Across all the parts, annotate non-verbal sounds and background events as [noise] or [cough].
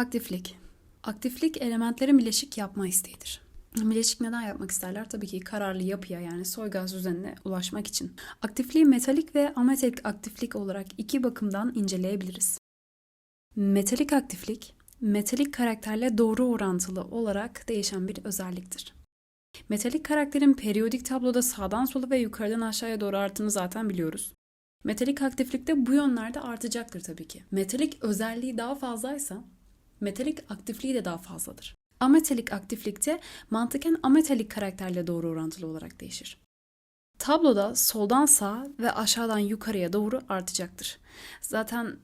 Aktiflik. Aktiflik elementlerin bileşik yapma isteğidir. Bileşik neden yapmak isterler? Tabii ki kararlı yapıya yani soy gaz düzenine ulaşmak için. Aktifliği metalik ve ametalik aktiflik olarak iki bakımdan inceleyebiliriz. Metalik aktiflik, metalik karakterle doğru orantılı olarak değişen bir özelliktir. Metalik karakterin periyodik tabloda sağdan sola ve yukarıdan aşağıya doğru arttığını zaten biliyoruz. Metalik aktiflikte bu yönlerde artacaktır tabii ki. Metalik özelliği daha fazlaysa metalik aktifliği de daha fazladır. Ametalik aktiflikte mantıken ametalik karakterle doğru orantılı olarak değişir. Tabloda soldan sağa ve aşağıdan yukarıya doğru artacaktır. Zaten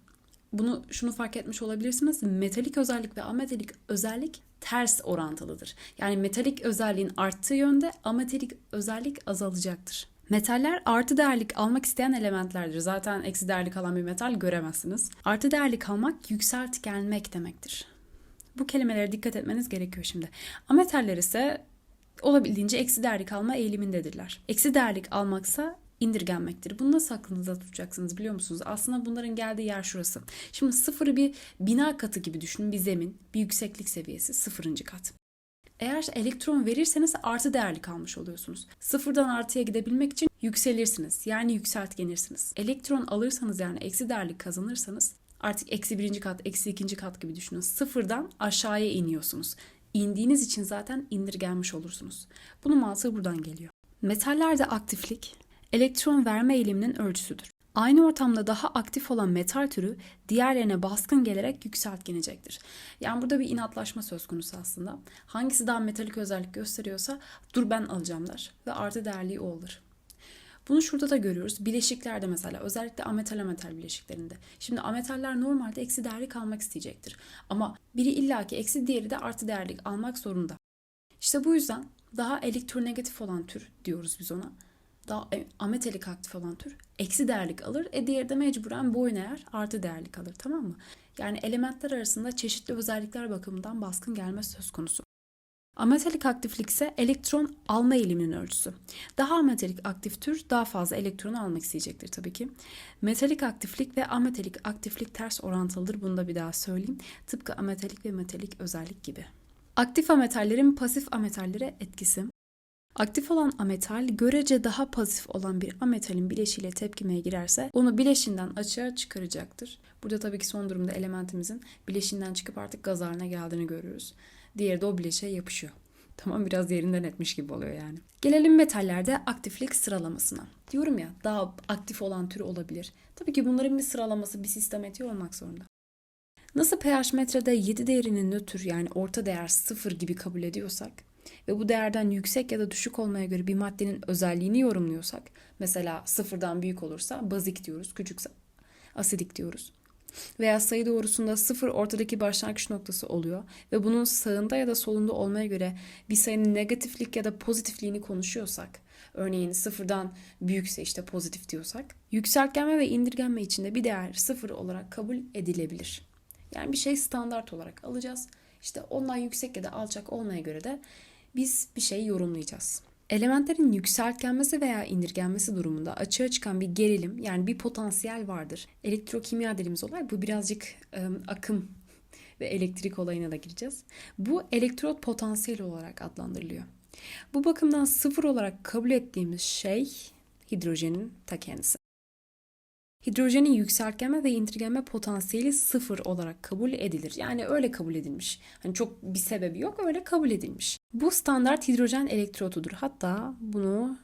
bunu şunu fark etmiş olabilirsiniz. Metalik özellik ve ametalik özellik ters orantılıdır. Yani metalik özelliğin arttığı yönde ametalik özellik azalacaktır. Metaller artı değerlik almak isteyen elementlerdir. Zaten eksi değerlik alan bir metal göremezsiniz. Artı değerlik almak yükseltgenmek demektir. Bu kelimelere dikkat etmeniz gerekiyor şimdi. Ametaller ise olabildiğince eksi değerlik alma eğilimindedirler. Eksi değerlik almaksa indirgenmektir. Bunu nasıl aklınızda tutacaksınız biliyor musunuz? Aslında bunların geldiği yer şurası. Şimdi sıfırı bir bina katı gibi düşünün. Bir zemin, bir yükseklik seviyesi sıfırıncı kat. Eğer elektron verirseniz artı değerli kalmış oluyorsunuz. Sıfırdan artıya gidebilmek için yükselirsiniz. Yani yükseltgenirsiniz. Elektron alırsanız yani eksi değerli kazanırsanız artık eksi birinci kat, eksi ikinci kat gibi düşünün. Sıfırdan aşağıya iniyorsunuz. İndiğiniz için zaten indirgenmiş olursunuz. Bunun mantığı buradan geliyor. Metallerde aktiflik, elektron verme eğiliminin ölçüsüdür. Aynı ortamda daha aktif olan metal türü diğerlerine baskın gelerek yükseltgenecektir. Yani burada bir inatlaşma söz konusu aslında. Hangisi daha metalik özellik gösteriyorsa dur ben alacağım der ve artı değerliği o olur. Bunu şurada da görüyoruz. Bileşiklerde mesela özellikle ametal ametal bileşiklerinde. Şimdi ametaller normalde eksi değerlik almak isteyecektir. Ama biri illaki eksi diğeri de artı değerlik almak zorunda. İşte bu yüzden daha elektronegatif olan tür diyoruz biz ona daha ametalik aktif olan tür eksi değerlik alır. E diğeri de mecburen boyun eğer artı değerlik alır tamam mı? Yani elementler arasında çeşitli özellikler bakımından baskın gelme söz konusu. Ametalik aktiflik ise elektron alma eğiliminin ölçüsü. Daha ametalik aktif tür daha fazla elektron almak isteyecektir tabii ki. Metalik aktiflik ve ametalik aktiflik ters orantılıdır. Bunu da bir daha söyleyeyim. Tıpkı ametalik ve metalik özellik gibi. Aktif ametallerin pasif ametallere etkisi. Aktif olan ametal görece daha pasif olan bir ametalin bileşiyle tepkimeye girerse onu bileşinden açığa çıkaracaktır. Burada tabii ki son durumda elementimizin bileşinden çıkıp artık gaz haline geldiğini görüyoruz. Diğeri de o bileşiğe yapışıyor. [laughs] Tamam biraz yerinden etmiş gibi oluyor yani. Gelelim metallerde aktiflik sıralamasına. Diyorum ya daha aktif olan türü olabilir. Tabii ki bunların bir sıralaması bir sistematiği olmak zorunda. Nasıl pH metrede 7 değerini nötr yani orta değer 0 gibi kabul ediyorsak ve bu değerden yüksek ya da düşük olmaya göre bir maddenin özelliğini yorumluyorsak, mesela sıfırdan büyük olursa bazik diyoruz, küçükse asidik diyoruz. Veya sayı doğrusunda sıfır ortadaki başlangıç noktası oluyor ve bunun sağında ya da solunda olmaya göre bir sayının negatiflik ya da pozitifliğini konuşuyorsak, örneğin sıfırdan büyükse işte pozitif diyorsak, yükseltgenme ve indirgenme içinde bir değer sıfır olarak kabul edilebilir. Yani bir şey standart olarak alacağız. İşte ondan yüksek ya da alçak olmaya göre de biz bir şey yorumlayacağız. Elementlerin yükseltgenmesi veya indirgenmesi durumunda açığa çıkan bir gerilim yani bir potansiyel vardır. Elektrokimya dediğimiz olay bu birazcık e, akım [laughs] ve elektrik olayına da gireceğiz. Bu elektrot potansiyeli olarak adlandırılıyor. Bu bakımdan sıfır olarak kabul ettiğimiz şey hidrojenin ta kendisi. Hidrojenin yükseltgenme ve indirgenme potansiyeli sıfır olarak kabul edilir. Yani öyle kabul edilmiş. Hani çok bir sebebi yok öyle kabul edilmiş. Bu standart hidrojen elektrotudur. Hatta bunu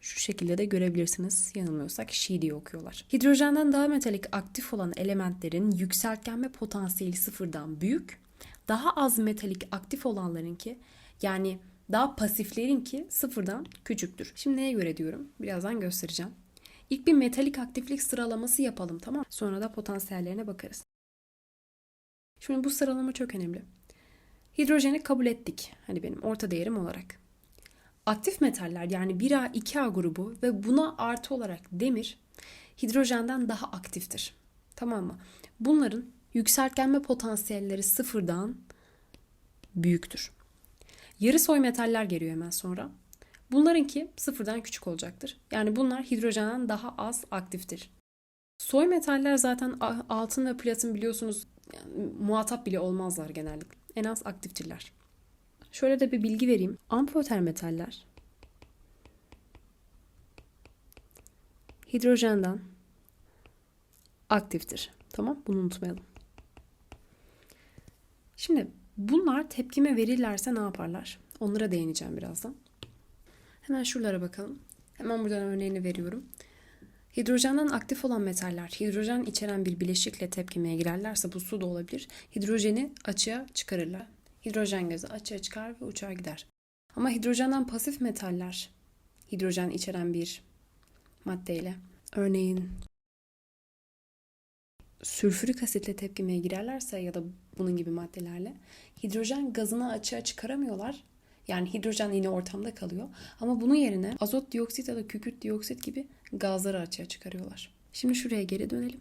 şu şekilde de görebilirsiniz. Yanılmıyorsak Şi diye okuyorlar. Hidrojenden daha metalik aktif olan elementlerin yükseltgenme potansiyeli sıfırdan büyük. Daha az metalik aktif olanlarınki yani daha pasiflerinki sıfırdan küçüktür. Şimdi neye göre diyorum? Birazdan göstereceğim. İlk bir metalik aktiflik sıralaması yapalım tamam Sonra da potansiyellerine bakarız. Şimdi bu sıralama çok önemli. Hidrojeni kabul ettik. Hani benim orta değerim olarak. Aktif metaller yani 1A 2A grubu ve buna artı olarak demir hidrojenden daha aktiftir. Tamam mı? Bunların yükseltgenme potansiyelleri sıfırdan büyüktür. Yarı soy metaller geliyor hemen sonra. Bunlarınki sıfırdan küçük olacaktır. Yani bunlar hidrojenden daha az aktiftir. Soy metaller zaten altın ve platin biliyorsunuz yani muhatap bile olmazlar genellikle. En az aktiftirler. Şöyle de bir bilgi vereyim. Amfoter metaller hidrojenden aktiftir. Tamam? Bunu unutmayalım. Şimdi bunlar tepkime verirlerse ne yaparlar? Onlara değineceğim birazdan. Hemen şuralara bakalım. Hemen buradan örneğini veriyorum. Hidrojenden aktif olan metaller hidrojen içeren bir bileşikle tepkimeye girerlerse bu su da olabilir. Hidrojeni açığa çıkarırlar. Hidrojen gazı açığa çıkar ve uçar gider. Ama hidrojenden pasif metaller hidrojen içeren bir maddeyle örneğin sülfürik asitle tepkimeye girerlerse ya da bunun gibi maddelerle hidrojen gazını açığa çıkaramıyorlar. Yani hidrojen yine ortamda kalıyor. Ama bunun yerine azot dioksit ya da kükürt dioksit gibi gazları açığa çıkarıyorlar. Şimdi şuraya geri dönelim.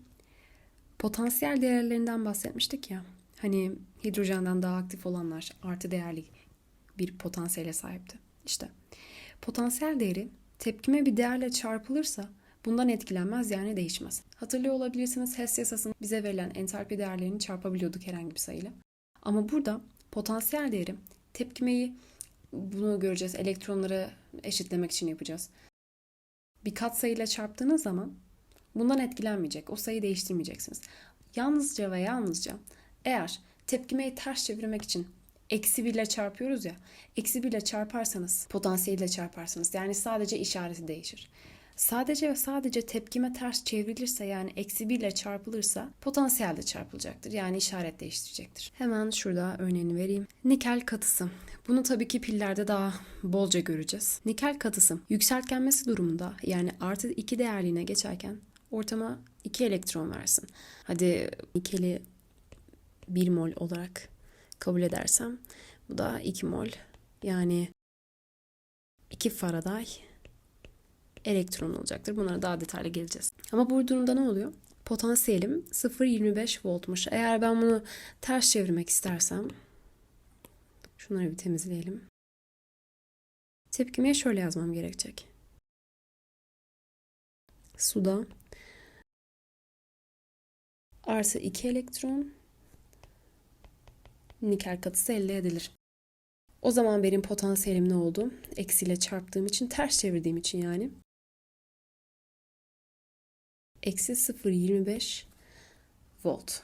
Potansiyel değerlerinden bahsetmiştik ya. Hani hidrojenden daha aktif olanlar artı değerli bir potansiyele sahipti. İşte potansiyel değeri tepkime bir değerle çarpılırsa bundan etkilenmez yani değişmez. Hatırlıyor olabilirsiniz Hess yasasının bize verilen entalpi değerlerini çarpabiliyorduk herhangi bir sayıyla. Ama burada potansiyel değeri tepkimeyi bunu göreceğiz. Elektronları eşitlemek için yapacağız. Bir katsayıyla çarptığınız zaman bundan etkilenmeyecek. O sayıyı değiştirmeyeceksiniz. Yalnızca ve yalnızca eğer tepkimeyi ters çevirmek için eksi 1 ile çarpıyoruz ya. Eksi 1 ile çarparsanız potansiyeliyle çarparsanız yani sadece işareti değişir. Sadece ve sadece tepkime ters çevrilirse yani eksi 1 ile çarpılırsa potansiyel de çarpılacaktır. Yani işaret değiştirecektir. Hemen şurada örneğini vereyim. Nikel katısı. Bunu tabii ki pillerde daha bolca göreceğiz. Nikel katısı yükseltgenmesi durumunda yani artı 2 değerliğine geçerken ortama 2 elektron versin. Hadi nikeli 1 mol olarak kabul edersem bu da 2 mol yani 2 Faraday elektron olacaktır. Bunlara daha detaylı geleceğiz. Ama bu durumda ne oluyor? Potansiyelim 0.25 voltmuş. Eğer ben bunu ters çevirmek istersem şunları bir temizleyelim. Tepkimeye şöyle yazmam gerekecek. Suda artı 2 elektron nikel katısı elde edilir. O zaman benim potansiyelim ne oldu? Eksiyle çarptığım için, ters çevirdiğim için yani. Eksi 0.25 volt.